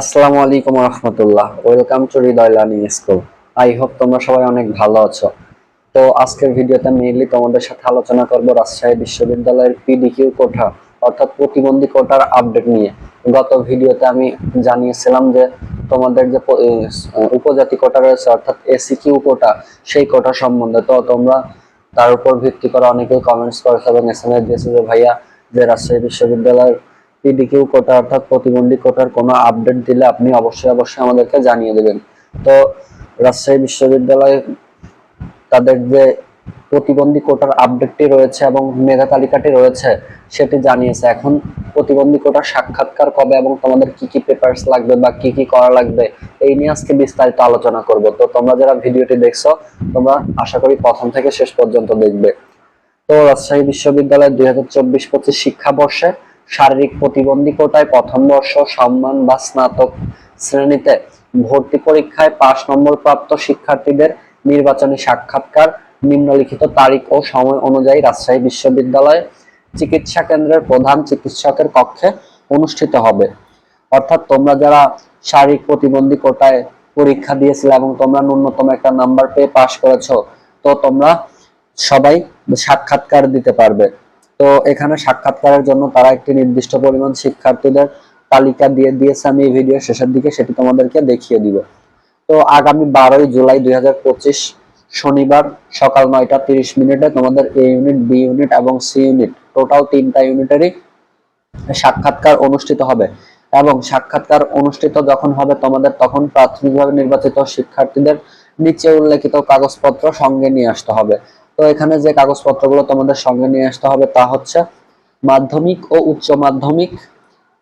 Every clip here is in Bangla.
আসসালামু আলাইকুম রহমতুল্লাহ welcome to Hridoy learning school I hope তোমরা সবাই অনেক ভালো আছো। তো আজকের ভিডিওতে মেইনলি তোমাদের সাথে আলোচনা করব রাজশাহী বিশ্ববিদ্যালয়ের পিডিকিউ কোঠা, অর্থাৎ প্রতিবন্ধী কোটার আপডেট নিয়ে। গত ভিডিওতে আমি জানিয়েছিলাম যে তোমাদের যে উপজাতি কোটা রয়েছে, অর্থাৎ এসিকিউ কোটা সেই কোটা সম্বন্ধে। তো তোমরা তার উপর ভিত্তি করে অনেকেই কমেন্টস করেছে এবং এসএমএস দিয়েছে যে, ভাইয়া, যে রাজশাহী বিশ্ববিদ্যালয়ের পিডিকিউ কোটা অর্থাৎ প্রতিবন্ধী কোটার কোনো আপডেট দিলে আপনি অবশ্যই অবশ্যই আমাদেরকে জানিয়ে দেবেন। তো রাজশাহী বিশ্ববিদ্যালয় তাদের যে প্রতিবন্ধী কোটার আপডেটটি রয়েছে এবং মেধা তালিকাটি রয়েছে, সেটি জানিয়েছে। এখন প্রতিবন্ধী কোটার সাক্ষাৎকার কবে এবং তোমাদের কি কি পেপারস লাগবে বা কি কি করা লাগবে, এই নিয়ে আজকে বিস্তারিত আলোচনা করব। তো তোমরা যারা ভিডিওটি দেখছ, তোমরা আশা করি প্রথম থেকে শেষ পর্যন্ত দেখবে। তো রাজশাহী বিশ্ববিদ্যালয়ের দুই হাজার চব্বিশ পঁচিশ শিক্ষাবর্ষে শারীরিক প্রতিবন্ধী কোটায় প্রথম বর্ষ, সম্মান বা স্নাতক শ্রেণীতে ভর্তি পরীক্ষায় পাঁচ নম্বর প্রাপ্ত শিক্ষার্থীদের নির্বাচনী সাক্ষাৎকার, নিম্নলিখিত তারিখ ও সময় অনুযায়ী রাজশাহী বিশ্ববিদ্যালয়ে চিকিৎসা কেন্দ্রের প্রধান চিকিৎসকের কক্ষে অনুষ্ঠিত হবে। অর্থাৎ তোমরা যারা শারীরিক প্রতিবন্ধী কোটায় পরীক্ষা দিয়েছিলে এবং তোমরা ন্যূনতম একটা নাম্বার পেয়ে পাশ করেছ, তো তোমরা সবাই সাক্ষাৎকার দিতে পারবে। তো এখানে সাক্ষাৎকারের জন্য তারা একটি নির্দিষ্ট পরিমাণ শিক্ষার্থীদের তালিকা দিয়ে দিয়েছে, আমি এই ভিডিও শেষের দিকে সেটি তোমাদেরকে দেখিয়ে দিব। তো আগামী বারোই জুলাই দুই শনিবার সকাল নয়টা তিরিশ মিনিটে তোমাদের এ ইউনিট, বি ইউনিট এবং সি ইউনিট, টোটাল তিনটা ইউনিটেরই সাক্ষাৎকার অনুষ্ঠিত হবে। এবং সাক্ষাৎকার অনুষ্ঠিত যখন হবে তোমাদের তখন প্রাথমিকভাবে নির্বাচিত শিক্ষার্থীদের নিচে উল্লেখিত কাগজপত্র সঙ্গে নিয়ে আসতে হবে। তো এখানে যে কাগজপত্রগুলো তোমাদের সঙ্গে নিয়ে আসতে হবে তা হচ্ছে মাধ্যমিক ও উচ্চ মাধ্যমিক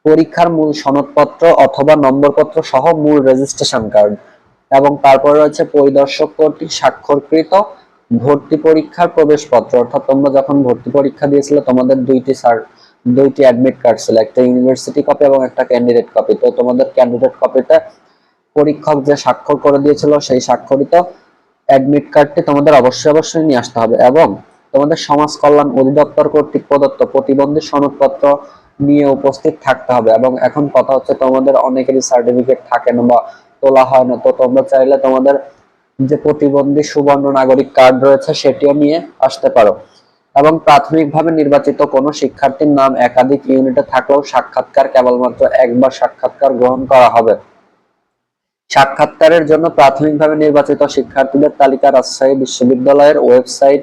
পরীক্ষার মূল সনদপত্র অথবা নম্বরপত্র সহ মূল রেজিস্ট্রেশন কার্ড এবং তারপরে রয়েছে পরিদর্শক কর্তৃক স্বাক্ষরকৃত ভর্তি পরীক্ষার প্রবেশপত্র। অর্থাৎ তোমরা যখন ভর্তি পরীক্ষা দিয়েছিলে, তোমাদের দুইটি স্যার দুইটি অ্যাডমিট কার্ড ছিল, একটা ইউনিভার্সিটি কপি এবং একটা ক্যান্ডিডেট কপি তো তোমাদের ক্যান্ডিডেট কপিটা পরীক্ষক যে স্বাক্ষর করে দিয়েছিল, সেই স্বাক্ষরিত অ্যাডমিট কার্ডটি তোমাদের অবশ্যই অবশ্যই নিয়ে আসতে হবে এবং তোমাদের সমাজ কল্যাণ অধিদপ্তর কর্তৃক প্রদত্ত প্রতিবন্ধী সনদপত্র নিয়ে উপস্থিত থাকতে হবে এবং এখন কথা হচ্ছে তোমাদের অনেকেরই সার্টিফিকেট থাকে না বা তোলা হয় না। তো তোমরা চাইলে তোমাদের যে প্রতিবন্ধী সুবর্ণ নাগরিক কার্ড রয়েছে সেটিও নিয়ে আসতে পারো। এবং প্রাথমিকভাবে নির্বাচিত কোনো শিক্ষার্থীর নাম একাধিক ইউনিটে থাকলেও সাক্ষাৎকার কেবলমাত্র একবার সাক্ষাৎকার গ্রহণ করা হবে। সাক্ষাৎকারের জন্য প্রাথমিকভাবে নির্বাচিত শিক্ষার্থীদের তালিকা রাজশাহী বিশ্ববিদ্যালয়ের ওয়েবসাইট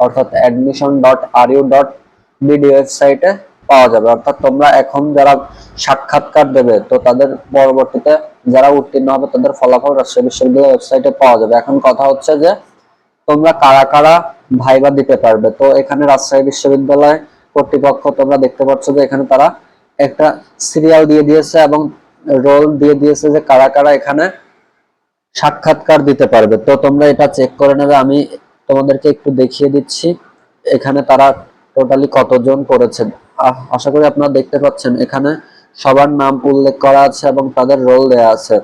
অর্থাৎ admission dot R U dot BD ওয়েবসাইটে পাওয়া যাবে। অর্থাৎ তোমরা এখন যারা সাক্ষাৎকার দেবে, তো তাদের পরবর্তীতে যারা উত্তীর্ণ হবে, তাদের ফলাফল রাজশাহী বিশ্ববিদ্যালয়ের ওয়েবসাইটে পাওয়া যাবে। এখন কথা হচ্ছে যে, তোমরা কারা কারা ভাইবা দিতে পারবে? তো এখানে রাজশাহী বিশ্ববিদ্যালয় কর্তৃপক্ষ তোমরা দেখতে পাচ্ছ যে, এখানে তারা একটা সিরিয়াল দিয়ে দিয়েছে এবং রোল দিয়ে দিয়েছে যে কারা কারা এখানে সাক্ষাৎকার দিতে পারবে। তো তোমরা এটা চেক করে নেবে, আমি তোমাদেরকে একটু দেখিয়ে দিচ্ছি, এখানে তারা টোটালি কতজন করেছেন। আশা করি আপনারা দেখতে পাচ্ছেন, এখানে সবার নাম উল্লেখ করা আছে এবং তাদের রোল দেয়া আছে।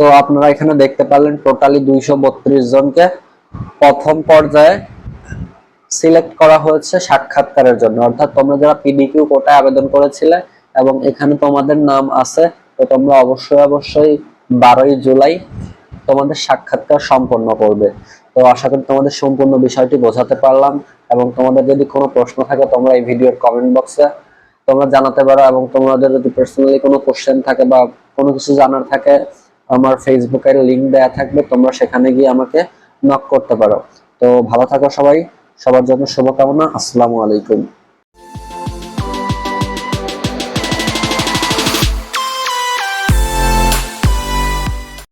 তো আপনারা এখানে দেখতে পারলেন টোটালি দুইশো বত্রিশ জনকে প্রথম পর্যায়ে সিলেক্ট করা হয়েছে সাক্ষাৎকারের জন্য। অর্থাৎ তোমরা যারা পিডিকিউ কোটায় আবেদন করেছিলে এবং এখানে তোমাদের নাম আছে, তো তোমরা অবশ্যই অবশ্যই বারোই জুলাই তোমাদের সাক্ষাৎকার সম্পন্ন করবে। তো আশা করি তোমাদের সম্পূর্ণ বিষয়টি বোঝাতে পারলাম এবং তোমাদের যদি কোনো প্রশ্ন থাকে তোমরা এই ভিডিওর কমেন্ট বক্সে তোমরা জানাতে পারো এবং তোমাদের যদি পার্সোনালি কোনো কোশ্চেন থাকে বা কোনো কিছু জানার থাকে আমার ফেসবুকের লিংক দেয়া থাকবে, তোমরা সেখানে গিয়ে আমাকে নক করতে পারো। তো ভালো থাকো সবাই, সবার জন্য শুভকামনা, আসসালামু আলাইকুম।